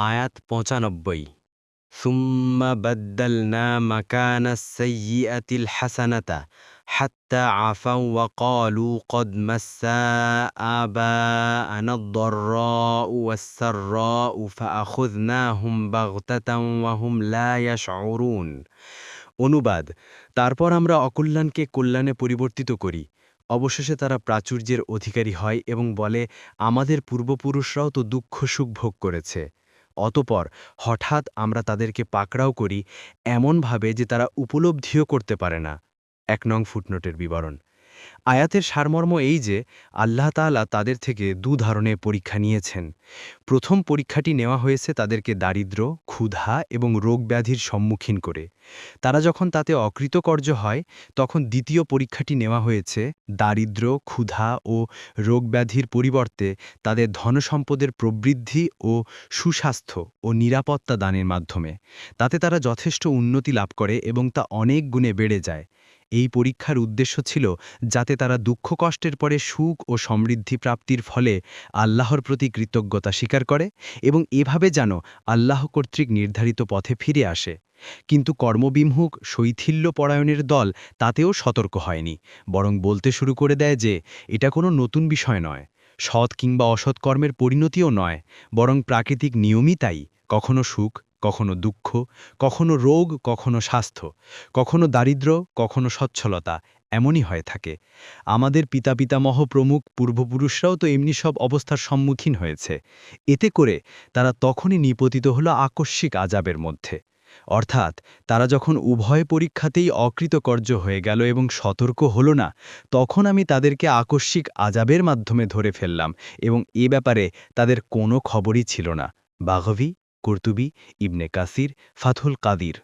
আয়াত পঁচানব্বই ثم بدلنا مكان السيئة الحسنة حتى عفوا وقالوا قد مس آباءنا الضراء والسراء فأخذناهم بغتة وهم لا يشعرون অনুবাদ তারপর আমরা অকল্যাণকে কল্যাণে পরিবর্তিত করি অবশেষে তারা প্রাচুর্যের অধিকারী হয় এবং বলে আমাদের পূর্বপুরুষরাও তো দুঃখ সুখ ভোগ করেছে অতপর হঠাৎ আমরা তাদেরকে পাকড়াও করি এমনভাবে যে তারা উপলব্ধিও করতে পারে না। এক নং ফুটনোটের বিবরণ। আয়াতের সারমর্ম এই যে, আল্লাহ তাআলা তাদের থেকে দু ধরনের পরীক্ষা নিয়েছেন। প্রথম পরীক্ষাটি নেওয়া হয়েছে তাদেরকে দারিদ্র্য ক্ষুধা এবং রোগব্যাধির সম্মুখীন করে। তারা যখন তাতে অকৃতকর্য হয়, তখন দ্বিতীয় পরীক্ষাটি নেওয়া হয়েছে দারিদ্র্য ক্ষুধা ও রোগব্যাধির পরিবর্তে তাদের ধনসম্পদের প্রবৃদ্ধি ও সুস্বাস্থ্য ও নিরাপত্তা দানের মাধ্যমে। তাতে তারা যথেষ্ট উন্নতি লাভ করে এবং তা অনেক গুণে বেড়ে যায়। এই পরীক্ষার উদ্দেশ্য ছিল যাতে তারা দুঃখ কষ্টের পরে সুখ ও সমৃদ্ধি প্রাপ্তির ফলে আল্লাহর প্রতি কৃতজ্ঞতা স্বীকার করে এবং এভাবে যেন আল্লাহ কর্তৃক নির্ধারিত পথে ফিরে আসে। কিন্তু কর্মবিমুখ শৈথিল্য পরায়ণের দল তাতেও সতর্ক হয়নি, বরং বলতে শুরু করে দেয় যে এটা কোনো নতুন বিষয় নয়। সৎ কিংবা অসৎ কর্মের পরিণতিও নয়, বরং প্রাকৃতিক নিয়মই তাই, কখনো সুখ কখনো দুঃখ, কখনো রোগ, কখনো স্বাস্থ্য, কখনো দারিদ্র্য কখনো সচ্ছলতা, এমনই হয়ে থাকে। আমাদের পিতা পিতামহ প্রমুখ পূর্বপুরুষরাও তো এমনি সব অবস্থার সম্মুখীন হয়েছে। এতে করে তারা তখনই নিপতিত হলো আকস্মিক আজাবের মধ্যে। অর্থাৎ তারা যখন উভয় পরীক্ষাতেই অকৃতকর্য হয়ে গেল এবং সতর্ক হল না, তখন আমি তাদেরকে আকস্মিক আজাবের মাধ্যমে ধরে ফেললাম এবং এ ব্যাপারে তাদের কোনো খবরই ছিল না। বাঘভি কুর্তুবি ইবনে কাসির ফাথুল কাদির।